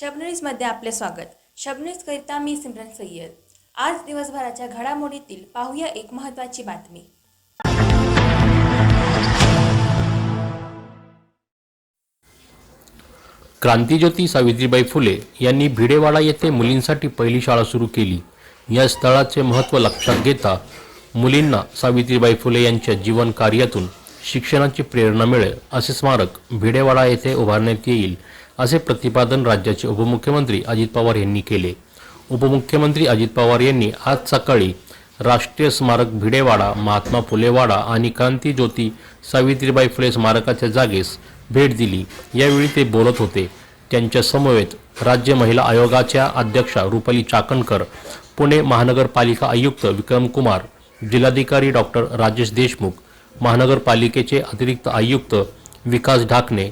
शबनीजमध्ये आपले स्वागत. शबनीज करिता मी सिमरन सय्यद. आज दिवसभराच्या घडामोडीतील पाहूया एक महत्त्वाची बातमी. क्रांतीज्योती सावित्रीबाई फुले यांनी भिडेवाडा येथे मुलींसाठी पहिली शाळा सुरू केली. या स्थळाचे महत्त्व लक्षात घेता मुलींना सावित्रीबाई फुले यांच्या जीवन कार्यातून शिक्षणाची प्रेरणा मिळेल असे स्मारक भिडेवाडा येथे उभारण्यात येईल. असे प्रतिपादन राज्याचे उपमुख्यमंत्री अजित पवार यांनी केले. उपमुख्यमंत्री अजित पवार यांनी आज सकाळी राष्ट्रीय स्मारक भिडेवाडा महात्मा फुलेवाडा आणि क्रांतिज्योती सावित्रीबाई फुले स्मारकाच्या जागेस भेट दिली. यावेळी ते बोलत होते. त्यांच्या समवेत राज्य महिला आयोगाच्या अध्यक्षा रुपाली चाकणकर पुणे महानगरपालिका आयुक्त विक्रम कुमार जिल्हाधिकारी डॉक्टर राजेश देशमुख महानगरपालिकेचे अतिरिक्त आयुक्त विकास ढाकणे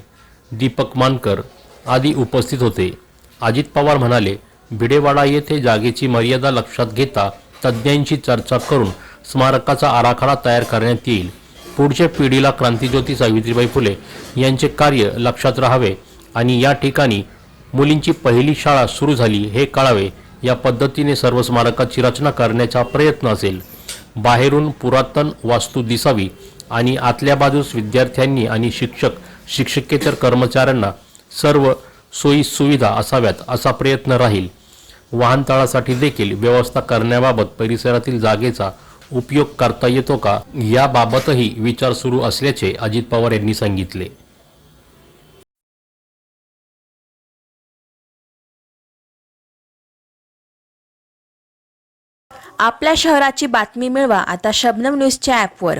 दीपक मानकर आदी उपस्थित होते. अजित पवार म्हणाले भिडेवाडा येथे जागेची मर्यादा लक्षात घेता तज्ज्ञांशी चर्चा करून स्मारकाचा आराखडा तयार करण्यात येईल. पुढच्या पिढीला क्रांतिज्योती सावित्रीबाई फुले यांचे कार्य लक्षात राहावे आणि या ठिकाणी मुलींची पहिली शाळा सुरू झाली हे कळावे या पद्धतीने सर्व स्मारकाची रचना करण्याचा प्रयत्न असेल. बाहेरून पुरातन वास्तू दिसावी आणि आतल्या बाजूस विद्यार्थ्यांनी आणि शिक्षक शिक्षकेतर कर्मचाऱ्यांना सर्व सोयी सुविधा असाव्यात असा प्रयत्न राहील. वाहनतळासाठी देखील व्यवस्था करण्याबाबत परिसरातील जागेचा उपयोग करता येतो का? याबाबतही विचार सुरू असल्याचे अजित पवार यांनी सांगितले. आपल्या शहराची बातमी मिळवा आता शबनम न्यूजच्या ॲपवर.